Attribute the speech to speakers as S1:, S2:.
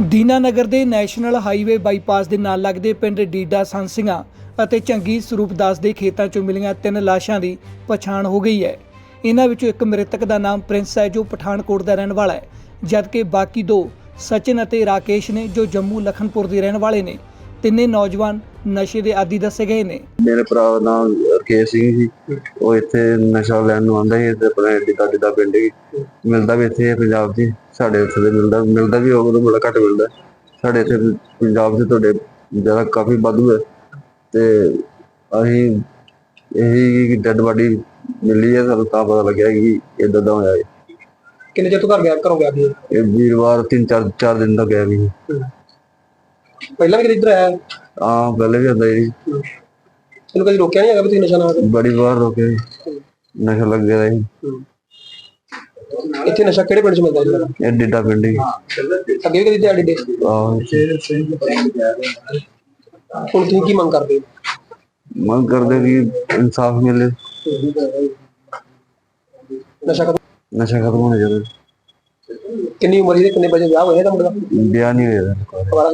S1: ਦੀਨਾਨਗਰ ਦੇ national highway bypass ਦੇ ਨਾਲ ਲੱਗਦੇ ਪਿੰਡ ਡੀਡਾ ਸੰਸਿੰਘਾ ਅਤੇ ਚੰਗੀ ਸਰੂਪ ਦਾਸ ਦੇ ਖੇਤਾਂ 'ਚੋਂ ਮਿਲੀਆਂ ਤਿੰਨ ਲਾਸ਼ਾਂ ਦੀ ਪਛਾਣ ਹੋ ਗਈ ਹੈ। ਇਹਨਾਂ ਵਿੱਚੋਂ ਇੱਕ ਮ੍ਰਿਤਕ ਦਾ ਨਾਮ ਪ੍ਰਿੰਸ ਹੈ, ਜੋ ਪਠਾਨਕੋਟ ਦਾ ਰਹਿਣ ਵਾਲਾ ਹੈ, ਜਦਕਿ ਬਾਕੀ ਦੋ ਸਚਿਨ ਅਤੇ ਰਾਕੇਸ਼ ਨੇ, ਜੋ ਜੰਮੂ ਲਖਨਪੁਰ ਦੇ ਰਹਿਣ ਵਾਲੇ ਨੇ। ਤਿੰਨੇ ਨੌਜਵਾਨ ਨਸ਼ੇ ਦੇ ਆਦੀ ਦੱਸੇ ਗਏ ਨੇ।
S2: ਮੇਰੇ ਭਰਾ ਦਾ ਨਾਮ ਰਕੇਸ਼ ਸਿੰਘ ਜੀ। ਉਹ ਇੱਥੇ ਨਸ਼ਾ ਲੈਣ ਨੂੰ ਆਉਂਦਾ ਸੀ ਤੇ ਆਪਣੇ ਡਿੱਡਾ ਡਿੱਡਾ ਪਿੰਡ ਹੀ ਮਿਲਦਾ ਵੀ ਇੱਥੇ ਪੰਜਾਬ 'ਚ ਸਾਡੇ ਇੱਥੇ ਦੇ ਮਿਲਦਾ ਮਿਲਦਾ ਵੀ ਹੋਊਗਾ ਤਾਂ ਬੜਾ ਘੱਟ ਮਿਲਦਾ। ਸਾਡੇ ਇੱਥੇ ਪੰਜਾਬ 'ਚ ਤੁਹਾਡੇ ਜ਼ਿਆਦਾ ਕਾਫੀ ਵਾਧੂ ਹੈ। ਤੇ ਅਸੀਂ ਇਹੀ ਡੈਡ ਬਾਡੀ ਮਿਲੀ ਹੈ ਸਾਨੂੰ ਤਾਂ ਪਤਾ ਲੱਗਿਆ ਕਿ ਇਦਾਂ ਦਾ ਹੋਇਆ ਹੈ।
S3: ਕਿੰਨੇ ਚਿਰ ਤੋਂ ਘਰ ਗਿਆ ਘਰੋਂ ਗਿਆ ਸੀ
S2: ਇਹ ਵੀਰਵਾਰ ਤਿੰਨ ਚਾਰ ਚਾਰ ਦਿਨ ਦਾ ਗਿਆ ਵੀ
S3: ਪਹਿਲਾਂ ਵੀ ਕਦੇ ਇੱਧਰ ਆਇਆ?
S2: ਆ ਪਹਿਲੇ ਵੀ ਹੁੰਦਾ ਜੀ
S3: ਇਹਨੂੰ ਕਦੀ ਰੋਕਿਆ ਨਹੀਂ ਹੈਗਾ ਵੀ ਤੁਸੀਂ ਨਸ਼ਾ ਨਾ ਕਰੋ?
S2: ਬੜੀ ਵਾਰ ਰੋਕੇ ਨਸ਼ਾ ਲੱਗ ਗਿਆ ਸੀ।
S3: ਇੱਥੇ ਨਸ਼ਾ ਕਿਹੜੇ ਪਿੰਡ ਚ ਮਿਲਦਾ ਜੀ?
S2: ਇਹ ਡਿੱਡਾ ਪਿੰਡ ਹੀ।
S3: ਅੱਗੇ ਕਦੀ ਦਿਹਾੜੀ ਦੇ
S2: ਆਹ।
S3: ਹੁਣ ਤੁਸੀਂ ਕੀ ਮੰਗ ਕਰਦੇ? ਹੋ
S2: ਮੰਗ ਕਰਦੇ ਕਿ ਇਨਸਾਫ ਮਿਲੇ।
S3: ਨਸ਼ਾ ਖਤਮ?
S2: ਨਸ਼ਾ ਖਤਮ ਹੋਣਾ ਚਾਹੀਦਾ।
S3: ਕਿੰਨੀ ਉਮਰ ਸੀ ਤੇ ਕਿੰਨੇ ਵਜੇ ਵਿਆਹ ਹੋਇਆ ਇਹਦਾ ਮੁੰਡੇ
S2: ਵਿਆਹ ਨਹੀਂ ਹੋਇਆ ਇਹਦਾ।
S3: ਦੁਬਾਰਾ